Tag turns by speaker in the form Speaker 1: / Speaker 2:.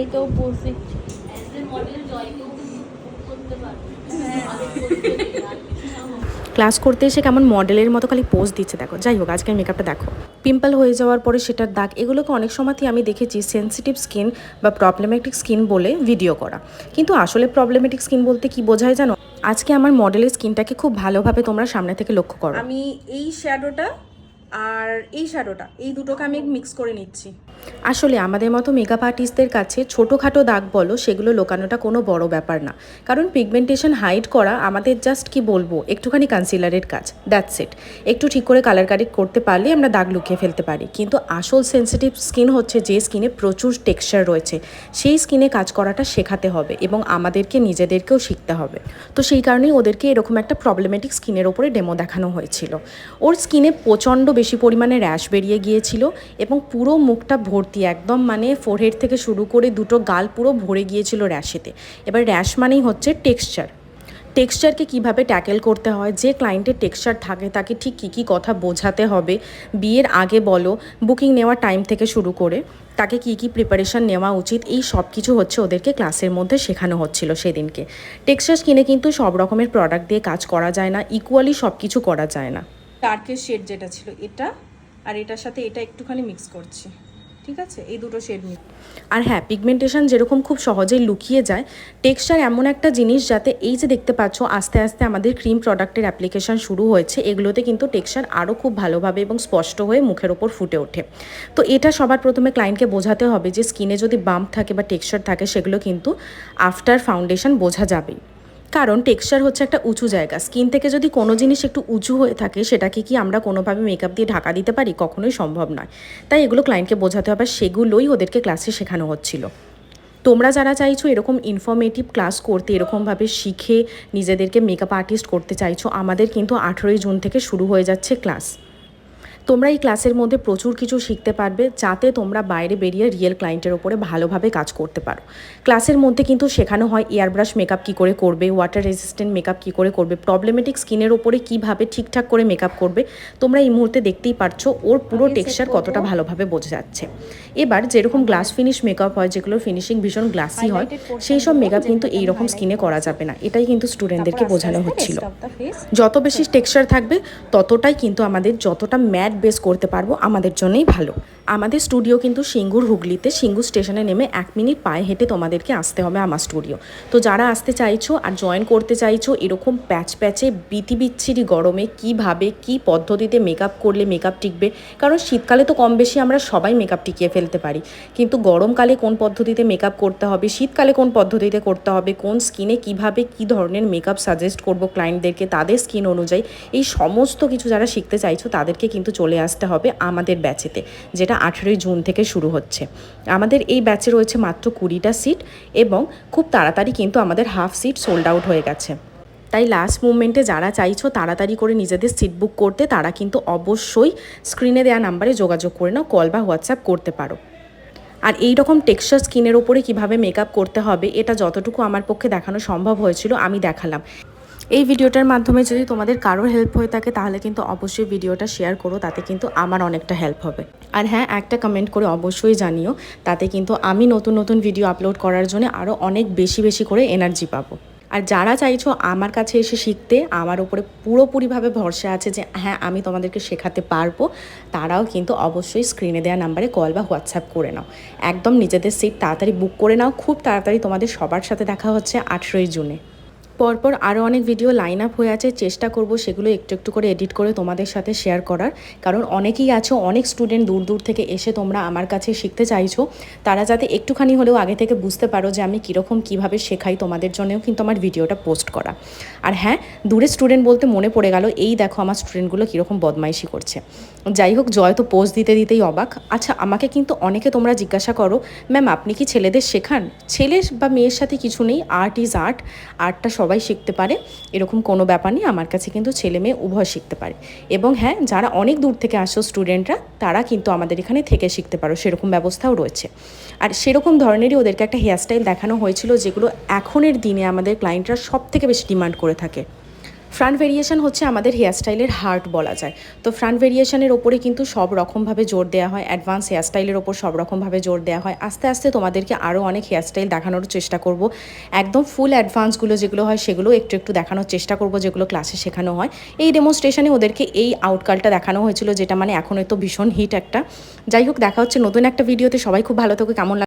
Speaker 1: এই তো
Speaker 2: ক্লাস করতে এসে কেমন মডেলের মতো খালি পোজ দিচ্ছে দেখো। যাই হোক আজকের মেকআপটা দেখো। পিম্পল হয়ে যাওয়ার পরে সেটার দাগ এগুলোকে অনেক সময়তেই আমি দেখেছি সেন্সিটিভ স্কিন বা প্রবলেমেটিক স্কিন বলে ভিডিও করা। কিন্তু আসলে প্রবলেমেটিক স্কিন বলতে কি বোঝায় জানো? আজকে আমার মডেলের স্কিনটাকে খুব ভালোভাবে তোমরা সামনে থেকে লক্ষ্য করো।
Speaker 3: আমি এই শ্যাডোটা আর এই শ্যাডোটা এই দুটোকে আমি মিক্স করে নিচ্ছি।
Speaker 2: আসলে আমাদের মতো মেকআপ আর্টিস্টদের কাছে ছোটোখাটো দাগ বলো, সেগুলো লোকানোটা কোনো বড় ব্যাপার না। কারণ পিগমেন্টেশন হাইড করা আমাদের জাস্ট কি বলব, একটুখানি কনসিলারের কাজ। দ্যাটস ইট একটু ঠিক করে কালার কারেক্ট করতে পারলে আমরা দাগ লুকিয়ে ফেলতে পারি। কিন্তু আসল সেন্সিটিভ স্কিন হচ্ছে যে স্কিনে প্রচুর টেক্সচার রয়েছে। সেই স্কিনে কাজ করাটা শেখাতে হবে এবং আমাদেরকে নিজেদেরকেও শিখতে হবে। তো সেই কারণেই ওদেরকে এরকম একটা প্রবলেমেটিক স্কিনের ওপরে ডেমো দেখানো হয়েছিল। ওর স্কিনে প্রচণ্ড বেশি পরিমাণে র্যাশ বেরিয়ে গিয়েছিল এবং পুরো মুখটা ভর্তি একদম মানে ফোরহেড থেকে শুরু করে দুটো গাল পুরো ভরে গিয়েছিল র্যাশেতে। এবার র্যাশ মানেই হচ্ছে টেক্সচার টেক্সচারকে কীভাবে ট্যাকেল করতে হয়, যে ক্লায়েন্টের টেক্সচার থাকে, তাকে ঠিক কী কী কথা বোঝাতে হবে, বিয়ের আগে বলো বুকিং নেওয়ার টাইম থেকে শুরু করে, তাকে কী কী প্রিপারেশান নেওয়া উচিত, এই সব কিছু হচ্ছে ওদেরকে ক্লাসের মধ্যে শেখানো হচ্ছিল সেদিনকে। টেক্সচার কিনে কিন্তু সব রকমের প্রোডাক্ট দিয়ে কাজ করা যায় না ইকুয়ালি সব কিছু করা যায় না।
Speaker 3: ডার্কের শেড যেটা ছিল এটা, আর এটার সাথে এটা একটুখানি মিক্স করছি। ঠিক আছে? এই দুটো শেড মিক্স
Speaker 2: আর হ্যাঁ পিগমেন্টেশন যেরকম খুব সহজেই লুকিয়ে যায় টেক্সচার এমন একটা জিনিস যাতে এই যে দেখতে পাচ্ছ, আস্তে আস্তে আমাদের ক্রিম প্রোডাক্টের অ্যাপ্লিকেশন শুরু হয়েছে, এগুলোতে কিন্তু টেক্সচার আরও খুব ভালোভাবে এবং স্পষ্ট হয়ে মুখের ওপর ফুটে ওঠে। তো এটা সবার প্রথমে ক্লায়েন্টকে বোঝাতে হবে যে স্কিনে যদি বাম্প থাকে বা টেক্সচার থাকে, সেগুলো কিন্তু আফটার ফাউন্ডেশন বোঝা যাবেই। কারণ টেক্সচার হচ্ছে একটা উঁচু জায়গা। স্কিন থেকে যদি কোনো জিনিস একটু উঁচু হয়ে থাকে, সেটাকে কি আমরা কোনোভাবে মেকআপ দিয়ে ঢাকা দিতে পারি? কখনোই সম্ভব নয়। তাই এগুলো ক্লায়েন্টকে বোঝাতে হবে সেগুলোই ওদেরকে ক্লাসে শেখানো হচ্ছিল। তোমরা যারা চাইছো এরকম ইনফরমেটিভ ক্লাস করতে, এরকমভাবে শিখে নিজেদেরকে মেকআপ আর্টিস্ট করতে চাইছো, আমাদের কিন্তু আঠেরোই জুন থেকে শুরু হয়ে যাচ্ছে ক্লাস তোমরা এই ক্লাসের মধ্যে প্রচুর কিছু শিখতে পারবে যাতে তোমরা বাইরে বেরিয়ে রিয়েল ক্লায়েন্টের ওপরে ভালোভাবে কাজ করতে পারো। ক্লাসের মধ্যে কিন্তু শেখানো হয় এয়ারব্রাশ মেকআপ কী করে করবে ওয়াটার রেজিস্ট্যান্ট মেকআপ কী করে করবে প্রবলেমেটিক স্কিনের ওপরে কীভাবে ঠিকঠাক করে মেকআপ করবে। তোমরা এই মুহূর্তে দেখতেই পারছ ওর পুরো টেক্সচার কতটা ভালোভাবে বোঝা যাচ্ছে। এবার যেরকম গ্লাস ফিনিশ মেকআপ হয় যেগুলো ফিনিশিং ভীষণ গ্লাসি হয় সেই সব মেকআপ কিন্তু এইরকম স্কিনে করা যাবে না। এটাই কিন্তু স্টুডেন্টদেরকে বোঝানো হচ্ছিল। যত বেশি টেক্সচার থাকবে ততটাই কিন্তু আমাদের যতটা ম্যাট বেস করতে পারব, আমাদের জন্যই ভালো। আমাদের স্টুডিও কিন্তু সিঙ্গুর হুগলিতে, সিঙ্গুর স্টেশনে নেমে এক মিনিট পায়ে হেঁটে তোমাদেরকে আসতে হবে আমার স্টুডিও তো যারা আসতে চাইছো আর জয়েন করতে চাইছো, এরকম প্যাচ প্যাচে বিতি বিচ্ছিরি গরমে কীভাবে, কি পদ্ধতিতে মেকআপ করলে মেকআপ টিকবে? কারণ শীতকালে তো কম বেশি আমরা সবাই মেকআপ টিকিয়ে ফেলতে পারি। কিন্তু গরমকালে কোন পদ্ধতিতে মেকআপ করতে হবে, শীতকালে কোন পদ্ধতিতে করতে হবে, কোন স্কিনে কীভাবে কি ধরনের মেকআপ সাজেস্ট করব ক্লায়েন্টদেরকে তাদের স্কিন অনুযায়ী, এই সমস্ত কিছু যারা শিখতে চাইছো, তাদেরকে কিন্তু চলে আসতে হবে আমাদের ব্যাচেতে, যেটা আঠেরোই জুন থেকে শুরু হচ্ছে। আমাদের এই ব্যাচে রয়েছে মাত্র কুড়িটা সিট এবং খুব তাড়াতাড়ি কিন্তু আমাদের হাফ সিট সোল্ড আউট হয়ে গেছে। তাই লাস্ট মুভমেন্টে যারা চাইছো তাড়াতাড়ি করে নিজেদের সিট বুক করতে, তারা কিন্তু অবশ্যই স্ক্রিনে দেওয়া নাম্বারে যোগাযোগ করে নাও, কল বা হোয়াটসঅ্যাপ করতে পারো। আর এই রকম টেক্সচার স্কিনের ওপরে কীভাবে মেকআপ করতে হবে, এটা যতটুকু আমার পক্ষে দেখানো সম্ভব হয়েছিল আমি দেখালাম। এই ভিডিওটার মাধ্যমে যদি তোমাদের কারোর হেল্প হয়ে থাকে, তাহলে কিন্তু অবশ্যই ভিডিওটা শেয়ার করো, তাতে কিন্তু আমার অনেকটা হেল্প হবে। আর হ্যাঁ একটা কমেন্ট করে অবশ্যই জানিও, তাতে কিন্তু আমি নতুন নতুন ভিডিও আপলোড করার জন্য আরও অনেক বেশি বেশি করে এনার্জি পাবো। আর যারা চাইছো আমার কাছে এসে শিখতে, আমার উপরে পুরোপুরিভাবে ভরসা আছে যে হ্যাঁ আমি তোমাদেরকে শেখাতে পারব, তারাও কিন্তু অবশ্যই স্ক্রিনে দেওয়া নাম্বারে কল বা হোয়াটসঅ্যাপ করে নাও। একদম নিজেদের সিট তাড়াতাড়ি বুক করে নাও, খুব তাড়াতাড়ি তোমাদের সবার সাথে দেখা হচ্ছে আঠেরোই জুনে। পরপর আরও অনেক ভিডিও লাইন আপ হয়ে আছে। চেষ্টা করব সেগুলো একটু একটু করে এডিট করে তোমাদের সাথে শেয়ার করার। কারণ অনেকেই আছো, অনেক স্টুডেন্ট দূর দূর থেকে এসে তোমরা আমার কাছে শিখতে চাইছো। তারা যাতে একটুখানি হলেও আগে থেকে বুঝতে পারো যে আমি কীরকম কীভাবে শেখাই তোমাদের জন্যও কিন্তু আমার ভিডিওটা পোস্ট করা। আর হ্যাঁ দূরের স্টুডেন্ট বলতে মনে পড়ে গেল, এই দেখো আমার স্টুডেন্টগুলো কীরকম বদমাইশি করছে। যাই হোক, জয় তো পোস্ট দিতে দিতেই অবাক। আচ্ছা আমাকে কিন্তু অনেকে তোমরা জিজ্ঞাসা করো, ম্যাম, আপনি কি ছেলেদের শেখান? ছেলে বা মেয়ের সাথে কিছু নেই আর্ট ইজ আর্ট আর্টটা সবাই শিখতে পারে। এরকম কোনো ব্যাপার নেই, আমার কাছে কিন্তু ছেলে মেয়ে উভয় শিখতে পারে। এবং হ্যাঁ যারা অনেক দূর থেকে আসো স্টুডেন্টরা তারা কিন্তু আমাদের এখানে থেকে শিখতে পারো, সেরকম ব্যবস্থাও রয়েছে। আর সেরকম ধরনেরই ওদেরকে একটা হেয়ারস্টাইল দেখানো হয়েছিল, যেগুলো এখনের দিনে আমাদের ক্লায়েন্টরা সব থেকে বেশি ডিমান্ড করে থাকে। ফ্রন্ট ভেরিয়েশন হচ্ছে আমাদের হেয়ারস্টাইলের হার্ট বলা যায়। তো ফ্রান্ট ভেরিয়েশনের ওপরে কিন্তু সব রকমভাবে জোর দেওয়া হয়, অ্যাডভান্স হেয়ারস্টাইলের ওপর সব রকমভাবে জোর দেওয়া হয়। আস্তে আস্তে তোমাদেরকে আরও অনেক হেয়ারস্টাইল দেখানোর চেষ্টা করব। একদম ফুল অ্যাডভান্সগুলো যেগুলো হয়, সেগুলো একটু একটু দেখানোর চেষ্টা করব যেগুলো ক্লাসে শেখানো হয়। এই ডেমনস্ট্রেশনে ওদেরকে এই আউটকালটা দেখানো হয়েছিল, যেটা মানে এখনই তো ভীষণ হিট একটা। যাই হোক, দেখা হচ্ছে নতুন একটা ভিডিওতে সবাই খুব ভালো থাকুক কেমন